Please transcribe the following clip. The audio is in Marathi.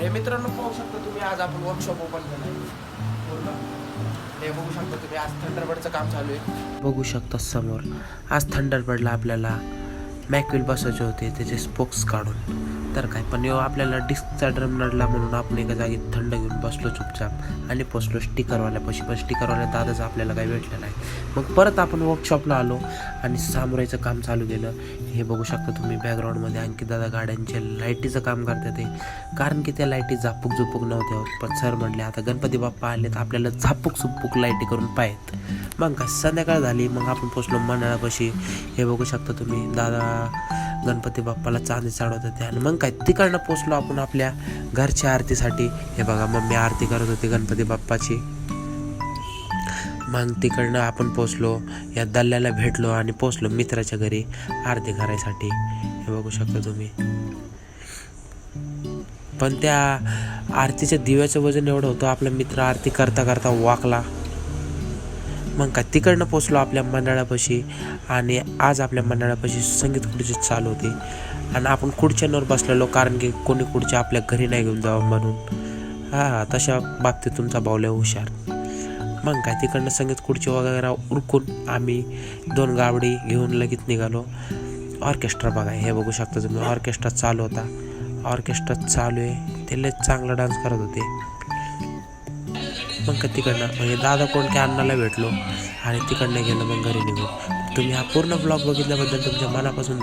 हे मित्रांनो पाहू शकता तुम्ही आज आपण वर्कशॉप ओपन केला हे बघू शकता तुम्ही आज थंडरबर्डचं काम चालू आहे. बघू शकता समोर. आज थंडरबर्डला आपल्याला मॅक्विल बसायचे होते त्याचे स्पोक्स काढून. तर काय पण येऊ आपल्याला डिस्कचा ड्रम नडला म्हणून आपण एका जागी थंड घेऊन बसलो चुपचाप आणि पोचलो स्टिकरवाल्यापाशी पण स्टिकरवाल्या दादाच आपल्याला काही भेटलं नाही. मग परत आपण वर्कशॉपला आलो आणि सामुराईचं काम चालू केलं. हे बघू शकता तुम्ही बॅकग्राऊंडमध्ये आणखी दादा गाड्यांचे लाईटीचं काम करतात ते. कारण की त्या लाईटी झापूक झुपूक नव्हत्या होत. पण सर म्हटले आता गणपती बाप्पा आले तर आपल्याला झापूक झुपूक लाईटी करून पाहिजेत मग काय संध्याकाळ झाली मग आपण पोचलो मंडळापाशी हे बघू शकता तुम्ही दादा गणपती बाप्पाला चांदी चढवत होते. आणि मग काय तिकडनं पोचलो आपण आपल्या घरच्या आरतीसाठी. हे बघा मम्मी आरती करत होती गणपती बाप्पाची. मग तिकडनं आपण पोचलो या दल्ल्याला भेटलो आणि पोचलो मित्राच्या घरी आरती करायसाठी. हे बघू शकता तुम्ही. पण त्या आरतीच्या दिव्याचं वजन एवढं होतं आपला मित्र आरती करता करता वाकला. मग काय तिकडनं पोचलो आपल्या मंडळापाशी आणि आज आपल्या मंडळापाशी संगीत खुर्ची चालू होती. आणि आपण खुर्च्यांवर बसलेलो कारण की कोणी खुर्च्या आपल्या घरी नाही घेऊन जावं म्हणून. हां तशा बाबतीत तुमचा बावल्या हुशार. मग काय तिकडनं संगीत खुर्ची वगैरे उरकून आम्ही दोन गावडी घेऊन लगेच निघालो. ऑर्केस्ट्रा बघा हे बघू शकता तुम्ही ऑर्केस्ट्रा चालू होता. ऑर्केस्ट्रा चालू आहे ते लय चांगला डान्स करत होते. मग का तिकडनं म्हणजे दादा कोणत्या की अण्णाला भेटलो आणि तिकडनं गेलो मग घरी निघून. तुम्ही हा पूर्ण ब्लॉग बघितल्याबद्दल तुमच्या मनापासून